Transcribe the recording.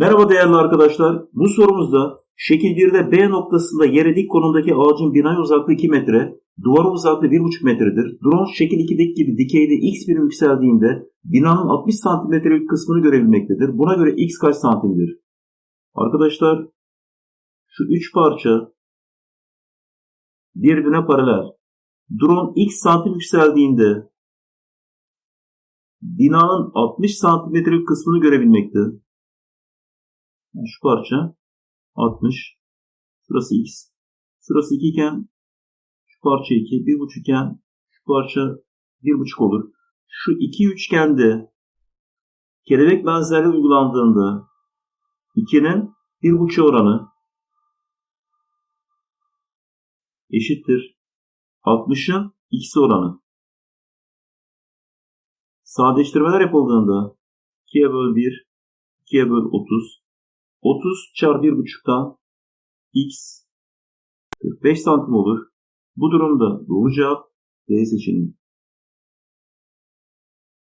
Merhaba değerli arkadaşlar. Bu sorumuzda şekil 1'de B noktasında yere dik konumdaki ağacın binaya uzaklığı 2 metre, duvara uzaklığı 1,5 metredir. Drone şekil 2'deki gibi dikeyde x birim yükseldiğinde binanın 60 santimetrelik kısmını görebilmektedir. Buna göre x kaç santimdir? Arkadaşlar şu 3 parça birbirine paralel. Drone x santim yükseldiğinde binanın 60 santimetrelik kısmını görebilmekte. Yani şu parça 60. Şurası x. Şurası 2 iken şu parça 2. 1,5 iken şu parça 1,5 olur. Şu iki üçgende kelebek benzerliği uygulandığında 2'nin 1,5 oranı eşittir 60'ın x'i oranı. Sadeleştirmeler yapıldığında 2'ye böl 1, 2'ye böl 30. 30 çarpı 1,5'tan x 45 santim olur. Bu durumda doğru cevap D seçeneği.